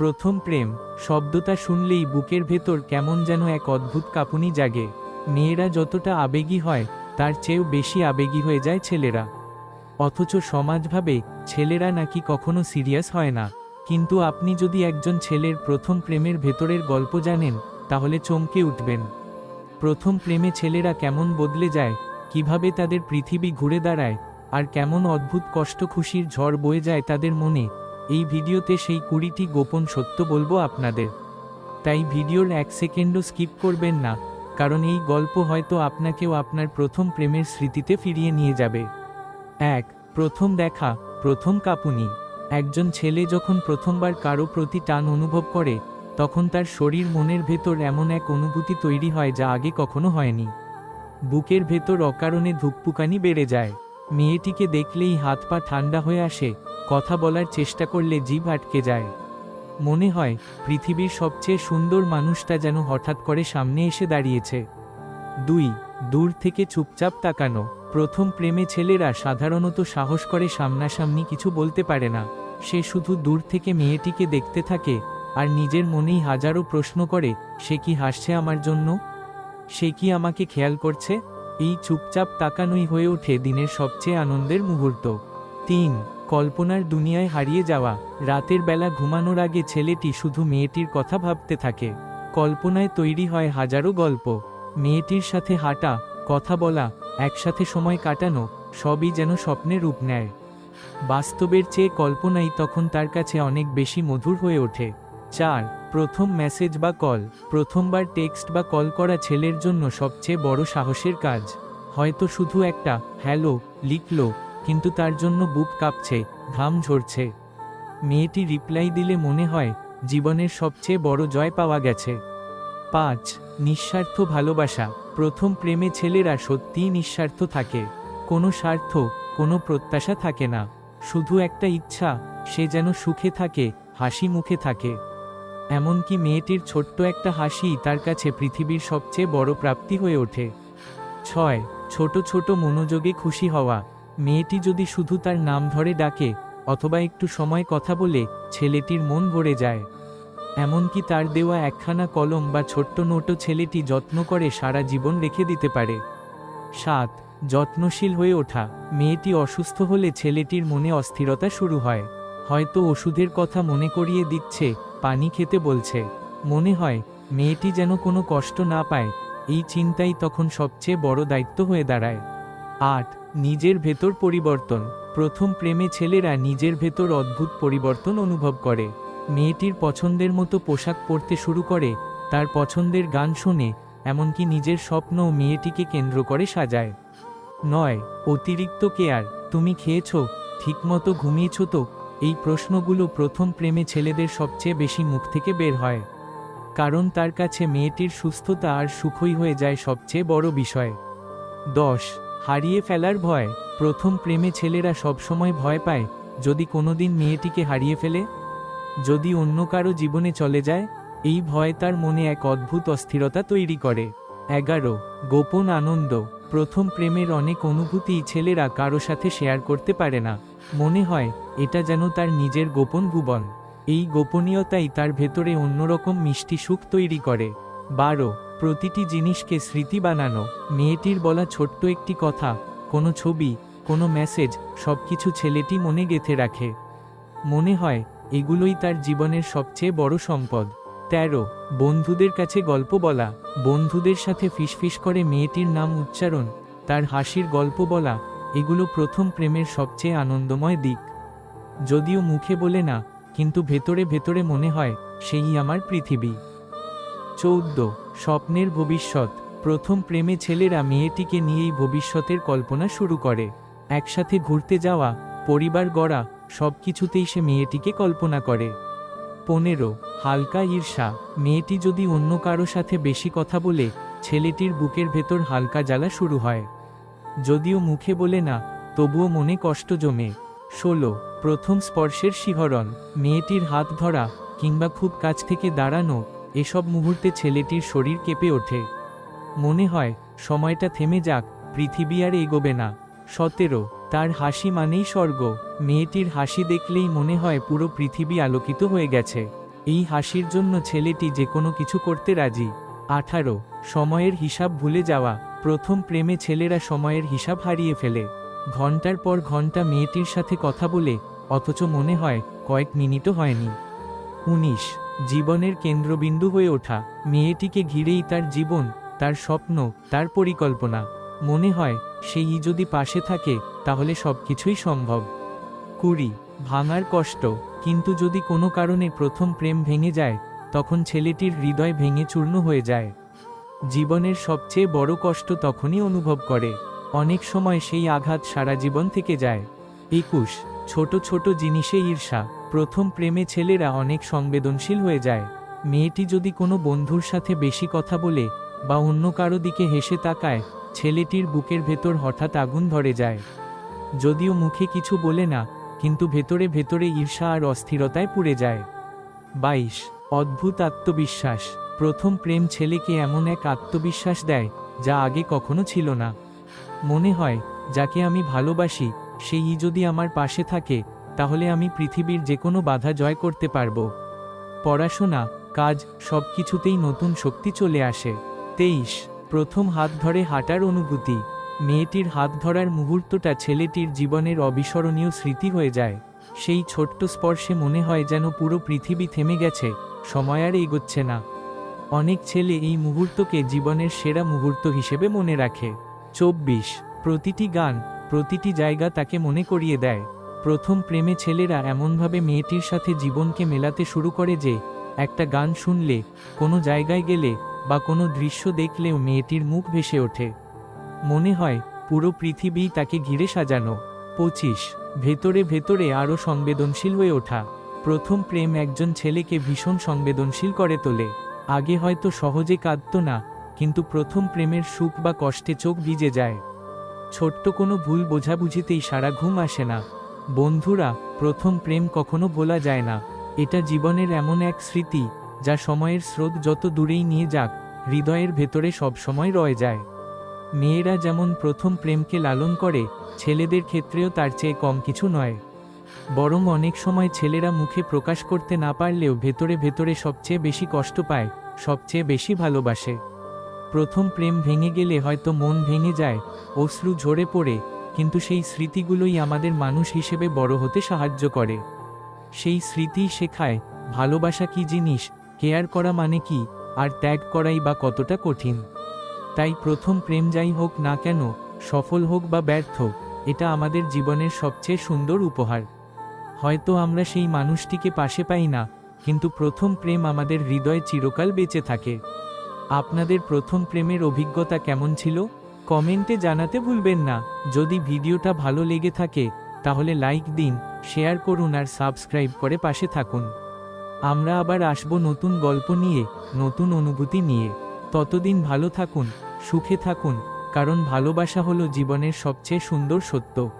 প্রথম প্রেম, শব্দটা শুনলেই বুকের ভেতর কেমন যেন এক অদ্ভুত কাঁপুনি জাগে। মেয়েরা যতটা আবেগী হয়, তার চেয়েও বেশি আবেগী হয়ে যায় ছেলেরা। অথচ সমাজভাবে ছেলেরা নাকি কখনো সিরিয়াস হয় না। কিন্তু আপনি যদি একজন ছেলের প্রথম প্রেমের ভেতরের গল্প জানেন, তাহলে চমকে উঠবেন। প্রথম প্রেমে ছেলেরা কেমন বদলে যায়, কীভাবে তাদের পৃথিবী ঘুরে দাঁড়ায়, আর কেমন অদ্ভুত কষ্ট খুশির ঝড় বয়ে যায় তাদের মনে এই ভিডিওতে সেই কুড়িটি গোপন সত্য বলব আপনাদের। তাই ভিডিওর এক সেকেন্ডও স্কিপ করবেন না, কারণ এই গল্প হয়তো আপনাকেও আপনার প্রথম প্রেমের স্মৃতিতে ফিরিয়ে নিয়ে যাবে। এক, প্রথম দেখা, প্রথম কাপুনি। একজন ছেলে যখন প্রথমবার কারও প্রতি টান অনুভব করে, তখন তার শরীর মনের ভেতর এমন এক অনুভূতি তৈরি হয় যা আগে কখনো হয়নি। বুকের ভেতর অকারণে ধুকপুকানি বেড়ে যায়। মেয়েটিকে দেখলেই হাত পা ঠান্ডা হয়ে আসে কথা বলার চেষ্টা করলে জিভ আটকে যায়। মনে হয়, পৃথিবীর সবচেয়ে সুন্দর মানুষটা যেন হঠাৎ করে সামনে এসে দাঁড়িয়েছে। দুই, দূর থেকে চুপচাপ তাকানো। প্রথম প্রেমে ছেলেরা সাধারণত সাহস করে সামনাসামনি কিছু বলতে পারে না। সে শুধু দূর থেকে মেয়েটিকে দেখতে থাকে, আর নিজের মনেই হাজারো প্রশ্ন করে, সে কি হাসছে আমার জন্য? সে কি আমাকে খেয়াল করছে? এই চুপচাপ তাকানোই হয়ে ওঠে দিনের সবচেয়ে আনন্দের মুহূর্ত। তিন কল্পনার দুনিয়ায় হারিয়ে যাওয়া, রাতের বেলা ঘুমানোর আগে ছেলেটি শুধু মেয়েটির কথা ভাবতে থাকে। কল্পনায় তৈরি হয় হাজারো গল্প। মেয়েটির সাথে হাঁটা, কথা বলা, একসাথে সময় কাটানো, সবই যেন স্বপ্নে রূপ নেয়। বাস্তবের চেয়ে কল্পনাই তখন তার কাছে অনেক বেশি মধুর হয়ে ওঠে। চার, প্রথম মেসেজ বা কল। প্রথমবার টেক্সট বা কল করা ছেলের জন্য সবচেয়ে বড় সাহসের কাজ। হয়তো শুধু একটা, হ্যালো, লিখলো কিন্তু তার জন্য বুক কাঁপছে, ঘাম ঝরছে। মেয়েটি রিপ্লাই দিলে মনে হয়, জীবনের সবচেয়ে বড় জয় পাওয়া গেছে। পাঁচ, নিঃস্বার্থ ভালোবাসা। প্রথম প্রেমে ছেলেরা সত্যিই নিঃস্বার্থ থাকে। কোনো স্বার্থ, কোনো প্রত্যাশা থাকে না। শুধু একটা ইচ্ছা, সে যেন সুখে থাকে, হাসি মুখে থাকে। এমনকি মেয়েটির ছোট্ট একটা হাসি তার কাছে পৃথিবীর সবচেয়ে বড় প্রাপ্তি হয়ে ওঠে। ছয়, ছোট ছোট মনোযোগে খুশি হওয়া। মেয়েটি যদি শুধু তার নাম ধরে ডাকে, অথবা একটু সময় কথা বলে, ছেলেটির মন ভরে যায়। এমনকি তার দেওয়া একখানা কলম বা ছোট্ট নোটও ছেলেটি যত্ন করে সারা জীবন রেখে দিতে পারে। সাত, যত্নশীল হয়ে ওঠা। মেয়েটি অসুস্থ হলে ছেলেটির মনে অস্থিরতা শুরু হয়। হয়তো ওষুধের কথা মনে করিয়ে দিচ্ছে, পানি খেতে বলছে। মনে হয়, মেয়েটি যেন কোনো কষ্ট না পায়, এই চিন্তাই তখন সবচেয়ে বড় দায়িত্ব হয়ে দাঁড়ায়। আট নিজের ভেতর পরিবর্তন। প্রথম প্রেমে ছেলেরা নিজের ভেতর অদ্ভুত পরিবর্তন অনুভব করে। মেয়েটির পছন্দের মতো পোশাক পরতে শুরু করে, তার পছন্দের গান শোনে, এমনকি নিজের স্বপ্ন মেয়েটিকে কেন্দ্র করে সাজায়। নয়, অতিরিক্ত কেয়ার, তুমি খেয়েছ, ঠিকমতো ঘুমিয়েছ তো? এই প্রশ্নগুলো প্রথম প্রেমে ছেলেদের সবচেয়ে বেশি মুখ থেকে বের হয়। কারণ তার কাছে মেয়েটির সুস্থতা আর সুখই হয়ে যায় সবচেয়ে বড় বিষয়। দশ হারিয়ে ফেলার ভয়, প্রথম প্রেমে ছেলেরা সবসময় ভয় পায়, যদি কোনোদিন মেয়েটিকে হারিয়ে ফেলে? যদি অন্য কারও জীবনে চলে যায়, এই ভয় তার মনে এক অদ্ভুত অস্থিরতা তৈরি করে। এগারো, গোপন আনন্দ। প্রথম প্রেমের অনেক অনুভূতি ছেলেরা কারও সাথে শেয়ার করতে পারে না। মনে হয়, এটা যেন তার নিজের গোপন ভুবন। এই গোপনীয়তাই তার ভেতরে অন্যরকম মিষ্টি সুখ তৈরি করে। বারো প্রতিটি জিনিসকে স্মৃতি বানানো, মেয়েটির বলা ছোট্ট একটি কথা, কোনো ছবি, কোনো মেসেজ সব কিছু ছেলেটি মনে গেথে রাখে। মনে হয়, এগুলোই তার জীবনের সবচেয়ে বড় সম্পদ। তেরো, বন্ধুদের কাছে গল্প বলা, বন্ধুদের সাথে ফিসফিস করে মেয়েটির নাম উচ্চারণ, তার হাসির গল্প বলা, এগুলো প্রথম প্রেমের সবচেয়ে আনন্দময় দিক। যদিও মুখে বলে না, কিন্তু ভেতরে ভেতরে মনে হয়, সেই আমার পৃথিবী। চৌদ্দ স্বপ্নের ভবিষ্যৎ। প্রথম প্রেমে ছেলেরা মেয়েটিকে নিয়েই ভবিষ্যতের কল্পনা শুরু করে। একসাথে ঘুরতে যাওয়া, পরিবার গড়া সব কিছুতেই সে মেয়েটিকে কল্পনা করে। পনেরো, হালকা ঈর্ষা। মেয়েটি যদি অন্য কারও সাথে বেশি কথা বলে, ছেলেটির বুকের ভেতর হালকা জ্বালা শুরু হয়। যদিও মুখে বলে না, তবুও মনে কষ্ট জমে। ষোলো, প্রথম স্পর্শের শিহরণ। মেয়েটির হাত ধরা কিংবা খুব কাছ থেকে দাঁড়ানো এসব মুহূর্তে ছেলেটির শরীর কেঁপে ওঠে। মনে হয়, সময়টা থেমে যাক, পৃথিবী আর এগোবে না। সতেরো, তার হাসি মানেই স্বর্গ। মেয়েটির হাসি দেখলেই মনে হয় পুরো পৃথিবী আলোকিত হয়ে গেছে। এই হাসির জন্য ছেলেটি যে কোনো কিছু করতে রাজি। আঠারো, সময়ের হিসাব ভুলে যাওয়া। প্রথম প্রেমে ছেলেরা সময়ের হিসাব হারিয়ে ফেলে। ঘণ্টার পর ঘণ্টা মেয়েটির সাথে কথা বলে, অথচ মনে হয়, কয়েক মিনিটও হয়নি। উনিশ জীবনের কেন্দ্রবিন্দু হয়ে ওঠা, মেয়েটিকে ঘিরেই তার জীবন, তার স্বপ্ন, তার পরিকল্পনা। মনে হয়, সেই যদি পাশে থাকে, তাহলে সব কিছুই সম্ভব। কুড়ি, ভাঙার কষ্ট। কিন্তু যদি কোনো কারণে প্রথম প্রেম ভেঙে যায়, তখন ছেলেটির হৃদয় ভেঙে চূর্ণ হয়ে যায়। জীবনের সবচেয়ে বড় কষ্ট তখনই অনুভব করে। অনেক সময় সেই আঘাত সারা জীবন থেকে যায়। একুশ ছোট ছোট জিনিসে ঈর্ষা। প্রথম প্রেমে ছেলেরা অনেক সংবেদনশীল হয়ে যায়। মেয়েটি যদি কোনো বন্ধুর সাথে বেশি কথা বলে বা অন্য কারও দিকে হেসে তাকায়, ছেলেটির বুকের ভেতর হঠাৎ আগুন ধরে যায়। যদিও মুখে কিছু বলে না, কিন্তু ভেতরে ভেতরে ঈর্ষা আর অস্থিরতায় পুড়ে যায়। বাইশ, অদ্ভুত আত্মবিশ্বাস। প্রথম প্রেম ছেলেকে এমন এক আত্মবিশ্বাস দেয়, যা আগে কখনো ছিল না। মনে হয়, যাকে আমি ভালোবাসি সেই যদি আমার পাশে থাকে, তাহলে আমি পৃথিবীর যে কোনো বাধা জয় করতে পারব। পড়াশোনা, কাজ সব কিছুতেই নতুন শক্তি চলে আসে। তেইশ, প্রথম হাত ধরে হাঁটার অনুভূতি। মেয়েটির হাত ধরার মুহূর্তটা ছেলেটির জীবনের অবিস্মরণীয় স্মৃতি হয়ে যায়। সেই ছোট্ট স্পর্শে মনে হয় যেন পুরো পৃথিবী থেমে গেছে, সময় আর এগোচ্ছে না। অনেক ছেলে এই মুহূর্তকে জীবনের সেরা মুহূর্ত হিসেবে মনে রাখে। চব্বিশ, প্রতিটি গান প্রতিটি জায়গা তাকে মনে করিয়ে দেয়। প্রথম প্রেমে ছেলেরা এমনভাবে মেয়েটির সাথে জীবনকে মেলাতে শুরু করে যে, একটা গান শুনলে, কোনো জায়গায় গেলে, বা কোনো দৃশ্য দেখলেও মেয়েটির মুখ ভেসে ওঠে। মনে হয়, পুরো পৃথিবী তাকে ঘিরে সাজানো। পঁচিশ, ভেতরে ভেতরে আরও সংবেদনশীল হয়ে ওঠা। প্রথম প্রেম একজন ছেলেকে ভীষণ সংবেদনশীল করে তোলে। আগে হয়তো সহজে কাঁদত না, কিন্তু প্রথম প্রেমের সুখ বা কষ্টে চোখ ভিজে যায়। ছোট্ট কোনো ভুল বোঝাবুঝিতেই সারা ঘুম আসে না। বন্ধুরা, প্রথম প্রেম কখনো ভোলা যায় না। এটা জীবনের এমন এক স্মৃতি, যা সময়ের স্রোত যত দূরেই নিয়ে যাক, হৃদয়ের ভেতরে সবসময় রয়ে যায়। মেয়েরা যেমন প্রথম প্রেমকে লালন করে, ছেলেদের ক্ষেত্রেও তার চেয়ে কম কিছু নয়। বরং অনেক সময় ছেলেরা মুখে প্রকাশ করতে না পারলেও ভেতরে ভেতরে সবচেয়ে বেশি কষ্ট পায়, সবচেয়ে বেশি ভালোবাসে। প্রথম প্রেম ভেঙে গেলে হয়তো মন ভেঙে যায়, অশ্রু ঝরে পড়ে, কিন্তু সেই স্মৃতিগুলোই আমাদের মানুষ হিসেবে বড় হতে সাহায্য করে। সেই স্মৃতি শেখায়, ভালোবাসা কি জিনিস, কেয়ার করা মানে কি, আর ত্যাগ করাই বা কতটা কঠিন। তাই প্রথম প্রেম যাই হোক না কেন, সফল হোক বা ব্যর্থ, এটা আমাদের জীবনের সবচেয়ে সুন্দর উপহার। হয়তো আমরা সেই মানুষটিকে পাশে পাই না, কিন্তু প্রথম প্রেম আমাদের হৃদয়ে চিরকাল বেঁচে থাকে। আপনাদের প্রথম প্রেমের অভিজ্ঞতা কেমন ছিল? কমেন্টে জানাতে ভুলবেন না। যদি ভিডিওটা ভালো লেগে থাকে, তাহলে লাইক দিন, শেয়ার করুন আর সাবস্ক্রাইব করে পাশে থাকুন। আমরা আবার আসব নতুন গল্প নিয়ে, নতুন অনুভূতি নিয়ে। ততদিন ভালো থাকুন, সুখে থাকুন, কারণ ভালোবাসা হলো জীবনের সবচেয়ে সুন্দর সত্য।